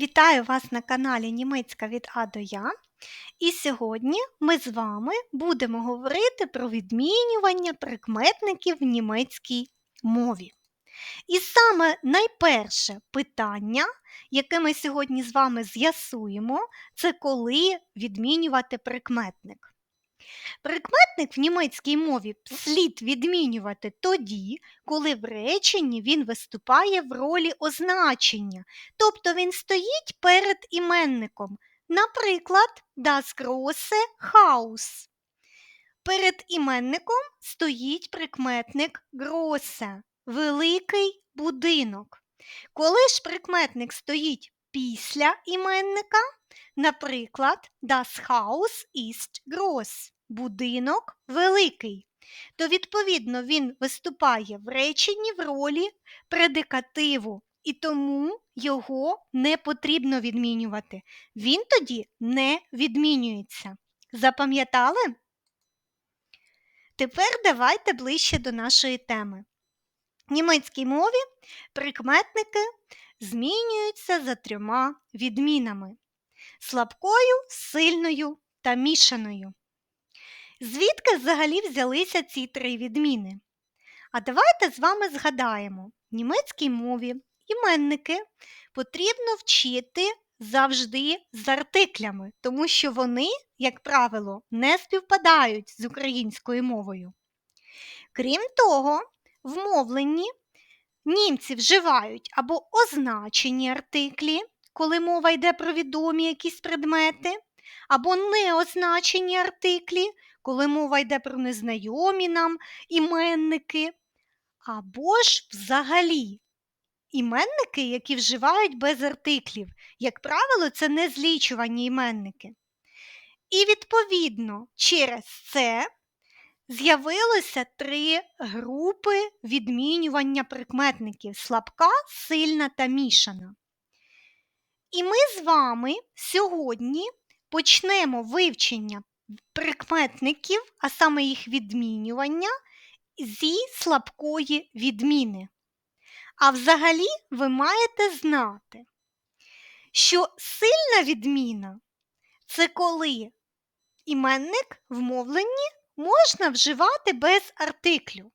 Вітаю вас на каналі Німецька від А до Я. І сьогодні ми з вами будемо говорити про відмінювання прикметників в німецькій мові. І саме найперше питання, яке ми сьогодні з вами з'ясуємо, це коли відмінювати прикметник. Прикметник в німецькій мові слід відмінювати тоді, коли в реченні він виступає в ролі означення, тобто він стоїть перед іменником. Наприклад, das große Haus. Перед іменником стоїть прикметник große – великий будинок. Коли ж прикметник стоїть після іменника, наприклад, das Haus ist groß будинок великий, то, відповідно, він виступає в реченні в ролі предикативу, і тому його не потрібно відмінювати. Він тоді не відмінюється. Запам'ятали? Тепер давайте ближче до нашої теми. В німецькій мові прикметники змінюються за трьома відмінами слабкою, сильною та мішаною. Звідки взагалі взялися ці три відміни? А давайте з вами згадаємо, в німецькій мові іменники потрібно вчити завжди з артиклями, тому що вони, як правило, не співпадають з українською мовою. Крім того, в мовленні німці вживають або означені артиклі, коли мова йде про відомі якісь предмети, або неозначені артиклі, коли мова йде про незнайомі нам іменники, або ж взагалі іменники, які вживають без артиклів. Як правило, це незлічувані іменники. І, відповідно, через це з'явилося три групи відмінювання прикметників слабка, сильна та мішана. І ми з вами сьогодні почнемо вивчення прикметників, а саме їх відмінювання зі слабкої відміни. А взагалі ви маєте знати, що сильна відміна це коли іменник в мовленні можна вживати без артиклю.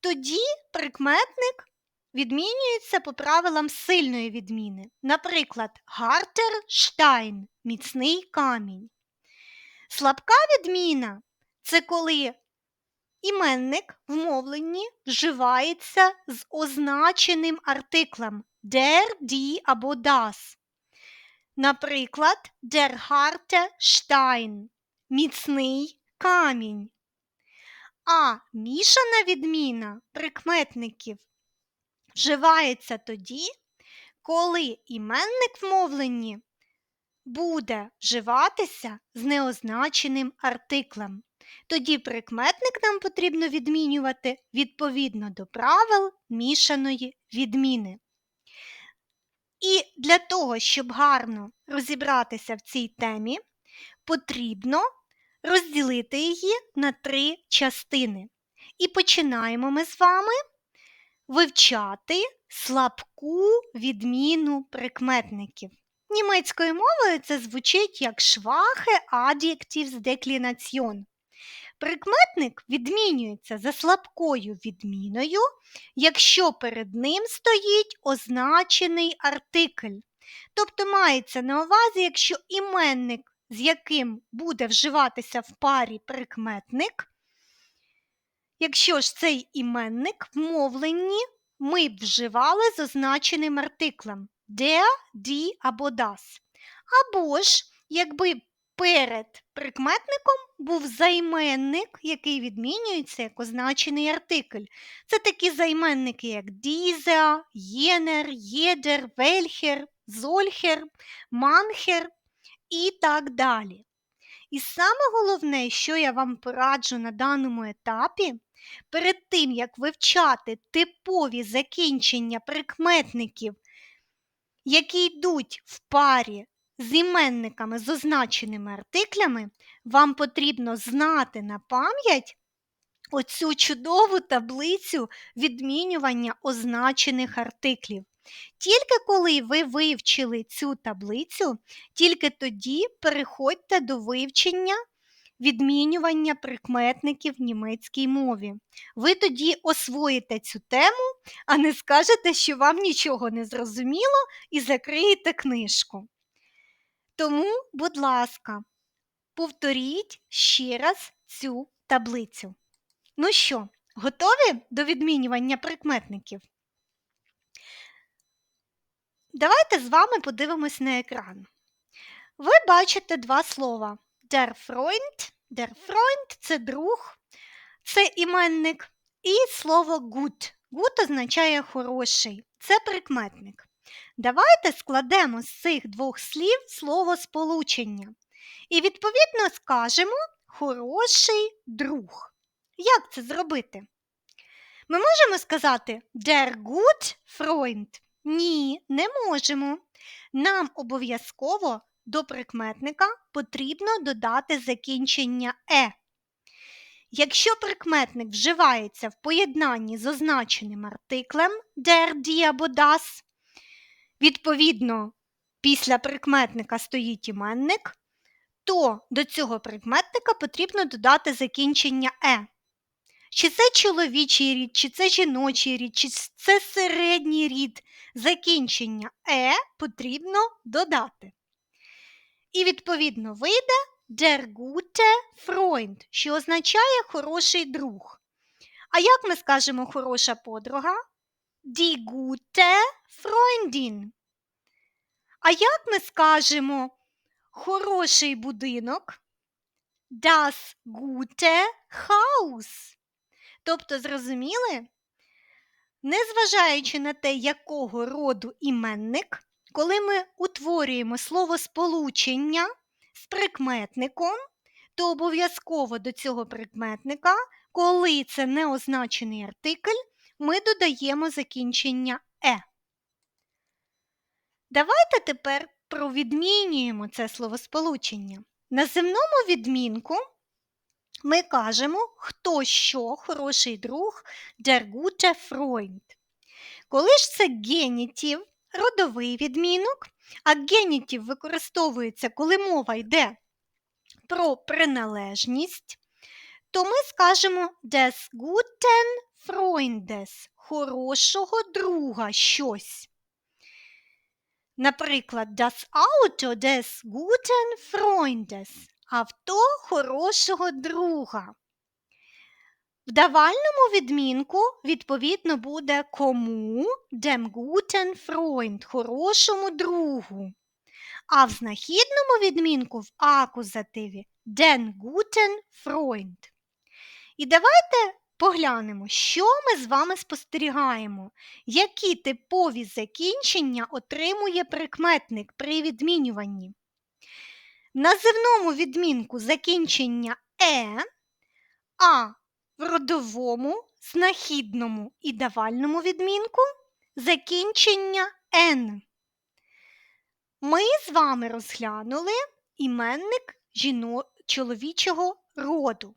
Тоді прикметник відмінюється по правилам сильної відміни. Наприклад, Гартер Штайн міцний камінь. Слабка відміна це коли іменник в мовленні вживається з означеним артиклем der, die або das. Наприклад, der harte Stein міцний камінь. А мішана відміна прикметників вживається тоді, коли іменник в мовленні буде вживатися з неозначеним артиклем. Тоді прикметник нам потрібно відмінювати відповідно до правил мішаної відміни. І для того, щоб гарно розібратися в цій темі, потрібно розділити її на три частини. І починаємо ми з вами вивчати слабку відміну прикметників. Німецькою мовою це звучить як швахе adjectives деклінаціон. Прикметник відмінюється за слабкою відміною, якщо перед ним стоїть означений артикль. Тобто мається на увазі, якщо іменник, з яким буде вживатися в парі прикметник, якщо ж цей іменник в мовленні ми б вживали з означеним артиклем der, die або das. Або ж, якби перед прикметником був займенник, який відмінюється як означений артикль. Це такі займенники, як dieser, jener, jeder, welcher, solcher, mancher і так далі. І саме головне, що я вам пораджу на даному етапі, перед тим, як вивчати типові закінчення прикметників, які йдуть в парі з іменниками з означеними артиклями, вам потрібно знати на пам'ять оцю чудову таблицю відмінювання означених артиклів. Тільки коли ви вивчили цю таблицю, тільки тоді переходьте до вивчення відмінювання прикметників в німецькій мові. Ви тоді освоїте цю тему, а не скажете, що вам нічого не зрозуміло, і закриєте книжку. Тому, будь ласка, повторіть ще раз цю таблицю. Ну що, готові до відмінювання прикметників? Давайте з вами подивимось на екран. Ви бачите два слова Der Freund, der Freund – це друг, це іменник, і слово gut. Gut означає хороший, це прикметник. Давайте складемо з цих двох слів слово сполучення. І відповідно скажемо хороший друг. Як це зробити? Ми можемо сказати der gut Freund? Ні, не можемо. Нам обов'язково до прикметника потрібно додати закінчення е. Якщо прикметник вживається в поєднанні з означеним артиклем der, die або das, відповідно, після прикметника стоїть іменник, то до цього прикметника потрібно додати закінчення е. Чи це чоловічий рід, чи це жіночий рід, чи це середній рід, закінчення е потрібно додати. І, відповідно, вийде der gute Freund, що означає хороший друг. А як ми скажемо хороша подруга? Die gute Freundin. А як ми скажемо хороший будинок? Das gute Haus. Тобто, зрозуміли? Незважаючи на те, якого роду іменник, коли ми утворюємо слово сполучення з прикметником, то обов'язково до цього прикметника, коли це неозначений артикль, ми додаємо закінчення е. Давайте тепер провідмінюємо це словосполучення. На земному відмінку ми кажемо, хто що хороший друг der gute Freund. Коли ж це генітів, родовий відмінок, а генітів використовується, коли мова йде про приналежність, то ми скажемо des guten Freundes хорошого друга щось. Наприклад, das Auto des guten Freundes авто хорошого друга. В давальному відмінку, відповідно, буде кому dem guten Freund, хорошому другу. А в знахідному відмінку в акузативі den guten Freund. І давайте поглянемо, що ми з вами спостерігаємо, які типові закінчення отримує прикметник при відмінюванні. В називному відмінку закінчення е, а в родовому, знахідному і давальному відмінку закінчення н. Ми з вами розглянули іменник жіно... чоловічого роду.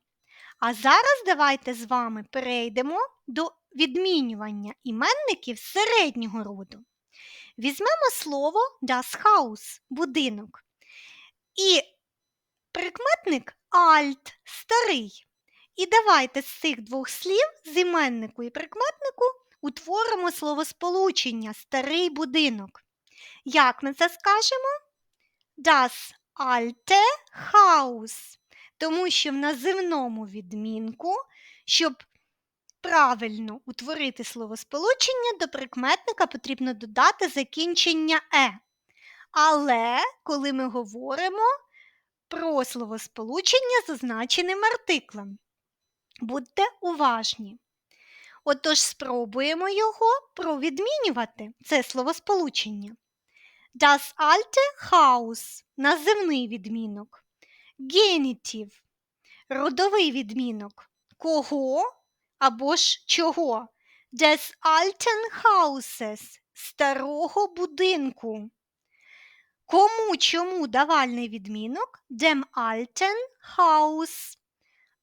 А зараз давайте з вами перейдемо до відмінювання іменників середнього роду. Візьмемо слово das Haus – будинок. І прикметник альт старий. І давайте з цих двох слів з іменнику і прикметнику утворимо словосполучення старий будинок. Як ми це скажемо? Das alte Haus. Тому що в називному відмінку, щоб правильно утворити словосполучення, до прикметника потрібно додати закінчення е. Але коли ми говоримо про словосполучення з означеним артиклем, будьте уважні. Отож, спробуємо його провідмінювати, це словосполучення. Das alte Haus називний відмінок. Генітів родовий відмінок. Кого або ж чого? Des alten Hauses старого будинку. Кому чому давальний відмінок dem alten Haus.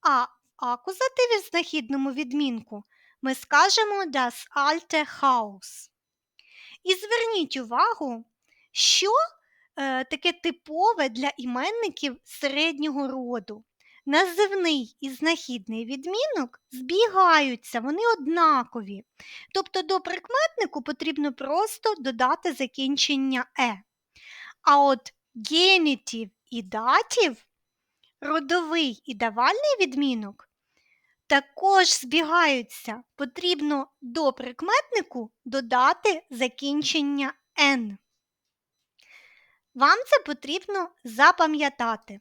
А акузативі в знахідному відмінку ми скажемо das alte Haus. І зверніть увагу, що е, таке типове для іменників середнього роду. Називний і знахідний відмінок збігаються, вони однакові. Тобто до прикметнику потрібно просто додати закінчення е. А от генітів і датів, родовий і давальний відмінок також збігаються. Потрібно до прикметнику додати закінчення N. Вам це потрібно запам'ятати.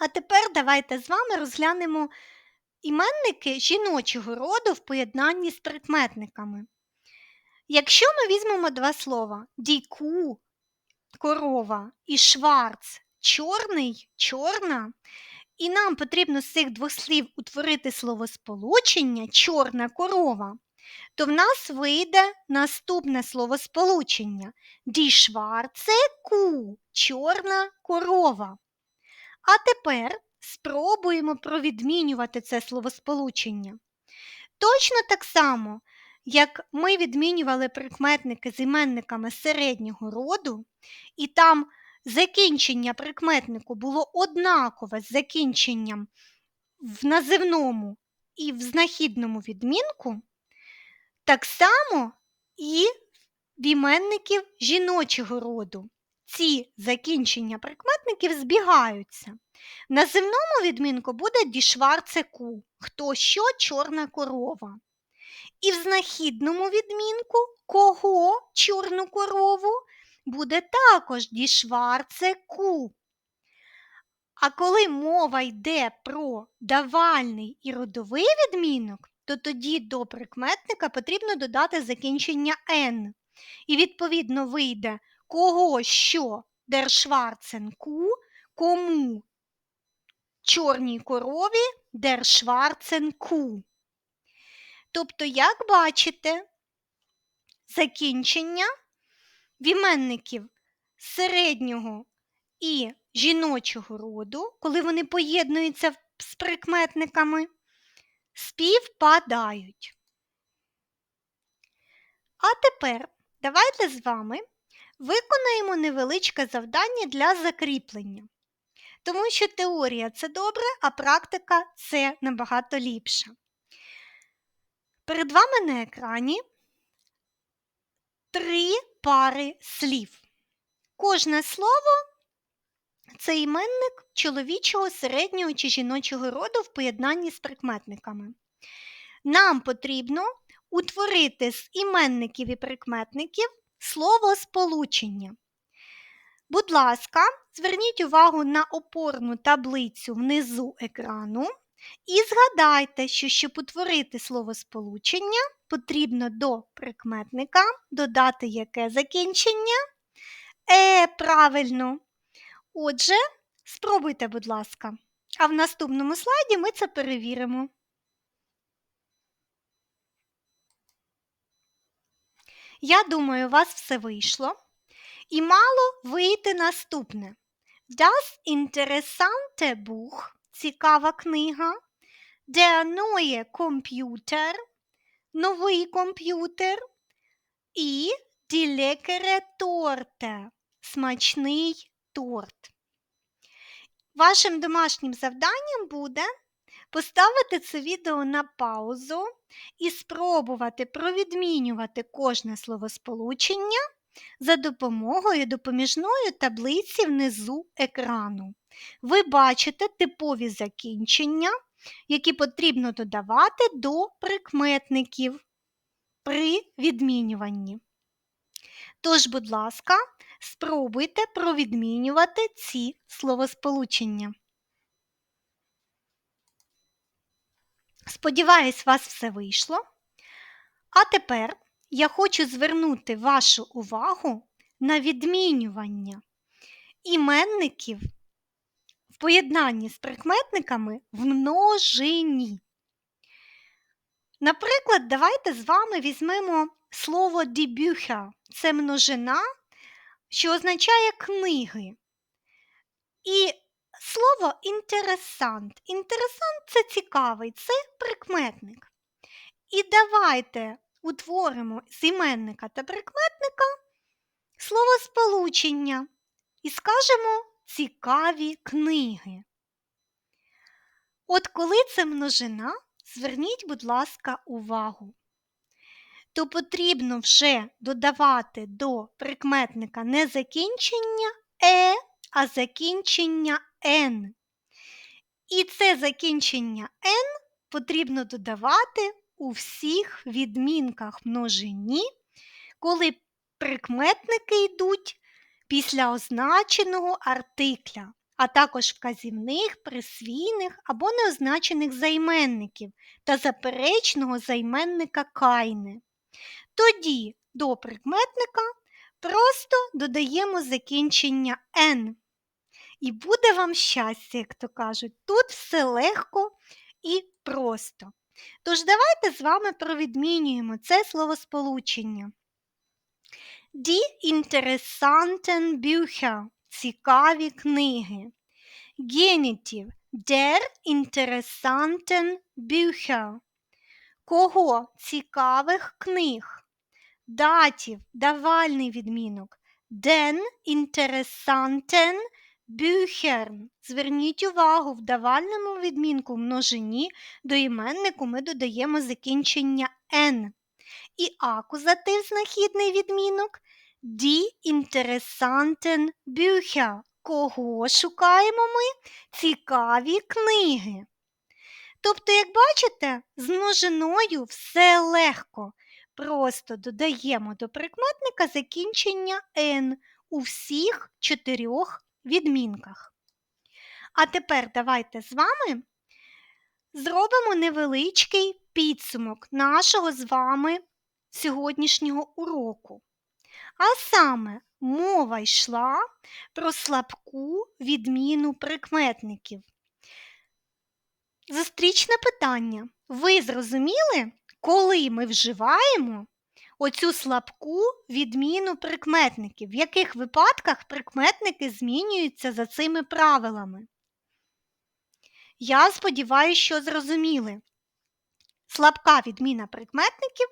А тепер давайте з вами розглянемо іменники жіночого роду в поєднанні з прикметниками. Якщо ми візьмемо два слова дійку, корова і шварц чорний, чорна, і нам потрібно з цих двох слів утворити словосполучення чорна корова, то в нас вийде наступне словосполучення Ді ку чорна корова. А тепер спробуємо провідмінювати це словосполучення. Точно так само, як ми відмінювали прикметники з іменниками середнього роду, і там закінчення прикметнику було однакове з закінченням в називному і в знахідному відмінку, так само і в іменників жіночого роду. Ці закінчення прикметників збігаються. В називному відмінку буде дішварцеку, хто що чорна корова. І в знахідному відмінку кого чорну корову буде також дішварцеку. А коли мова йде про давальний і родовий відмінок, то тоді до прикметника потрібно додати закінчення Н. І, відповідно, вийде кого що дершварценку, кому чорній корові дершварценку. Тобто, як бачите, закінчення в іменників середнього і жіночого роду, коли вони поєднуються з прикметниками, співпадають. А тепер давайте з вами виконаємо невеличке завдання для закріплення. Тому що теорія це добре, а практика це набагато ліпше. Перед вами на екрані три пари слів. Кожне слово це іменник чоловічого, середнього чи жіночого роду в поєднанні з прикметниками. Нам потрібно утворити з іменників і прикметників слово сполучення. Будь ласка, зверніть увагу на опорну таблицю внизу екрану і згадайте, що щоб утворити словосполучення, потрібно до прикметника додати яке закінчення? Е, правильно. Отже, спробуйте, будь ласка. А в наступному слайді ми це перевіримо. Я думаю, у вас все вийшло. І мало вийти наступне. Das interessante Buch, цікава книга, Der neue Computer, новий комп'ютер і Die leckere смачний торт. Вашим домашнім завданням буде поставити це відео на паузу і спробувати провідмінювати кожне словосполучення за допомогою допоміжної таблиці внизу екрану. Ви бачите типові закінчення, які потрібно додавати до прикметників при відмінюванні. Тож, будь ласка, спробуйте провідмінювати ці словосполучення. Сподіваюсь, вас все вийшло. А тепер я хочу звернути вашу увагу на відмінювання іменників поєднанні з прикметниками в множині. Наприклад, давайте з вами візьмемо слово дібюха це множина, що означає книги. І слово інтересант. Інтересант це цікавий, це прикметник. І давайте утворимо з іменника та прикметника словосполучення і скажемо цікаві книги. От коли це множина, зверніть, будь ласка, увагу, то потрібно вже додавати до прикметника не закінчення е, а закінчення н. І це закінчення n потрібно додавати у всіх відмінках множині, коли прикметники йдуть після означеного артикля, а також вказівних, присвійних або неозначених займенників та заперечного займенника кайни. Тоді до прикметника просто додаємо закінчення N. І буде вам щастя, як то кажуть, тут все легко і просто. Тож давайте з вами провідмінюємо це словосполучення. Die interessanten Bücher – цікаві книги. Генітів der interessanten Bücher – кого цікавих книг. Датів давальний відмінок. Den interessanten Büchern. Зверніть увагу, в давальному відмінку в множині до іменнику ми додаємо закінчення N. І акузатив знахідний відмінок Die interessanten Bücher. Кого шукаємо ми? Цікаві книги. Тобто, як бачите, з множиною все легко. Просто додаємо до прикметника закінчення N у всіх чотирьох відмінках. А тепер давайте з вами зробимо невеличкий підсумок нашого з вами сьогоднішнього уроку. А саме мова йшла про слабку відміну прикметників. Зустрічне питання. Ви зрозуміли, коли ми вживаємо оцю слабку відміну прикметників, в яких випадках прикметники змінюються за цими правилами? Я сподіваюся, що зрозуміли. Слабка відміна прикметників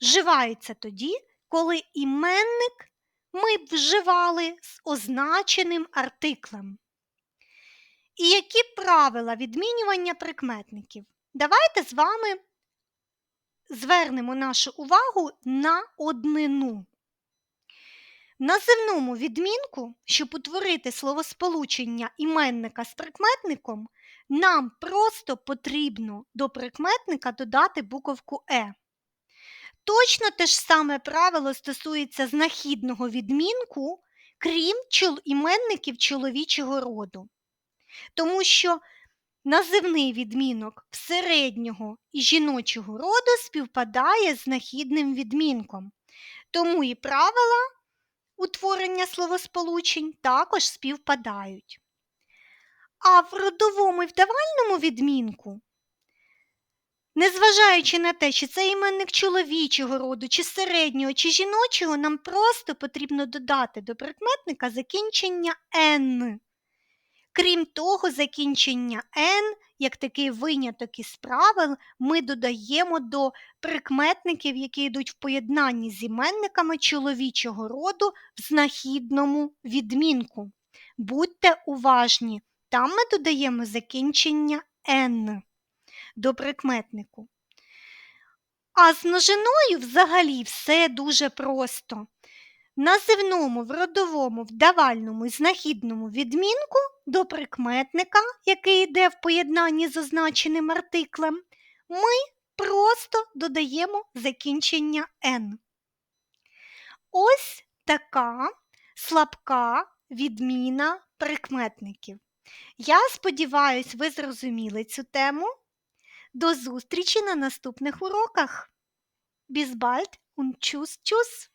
вживається тоді, коли іменник ми б вживали з означеним артиклем. І які правила відмінювання прикметників? Давайте з вами звернемо нашу увагу на однину. В називному відмінку, щоб утворити словосполучення іменника з прикметником, нам просто потрібно до прикметника додати буковку Е. Точно те ж саме правило стосується знахідного відмінку, крім іменників чоловічого роду. Тому що називний відмінок середнього і жіночого роду співпадає з знахідним відмінком. Тому і правила утворення словосполучень також співпадають. А в родовому і вдавальному відмінку Незважаючи на те, чи це іменник чоловічого роду, чи середнього, чи жіночого, нам просто потрібно додати до прикметника закінчення N. Крім того, закінчення N, як такий виняток із правил, ми додаємо до прикметників, які йдуть в поєднанні з іменниками чоловічого роду в знахідному відмінку. Будьте уважні, там ми додаємо закінчення N до прикметнику. А з множиною взагалі все дуже просто. Називному, в родовому, в і знахідному відмінку до прикметника, який йде в поєднанні з означеним артиклем, ми просто додаємо закінчення N. Ось така слабка відміна прикметників. Я сподіваюся, ви зрозуміли цю тему. До зустрічі на наступних уроках. Bis bald und!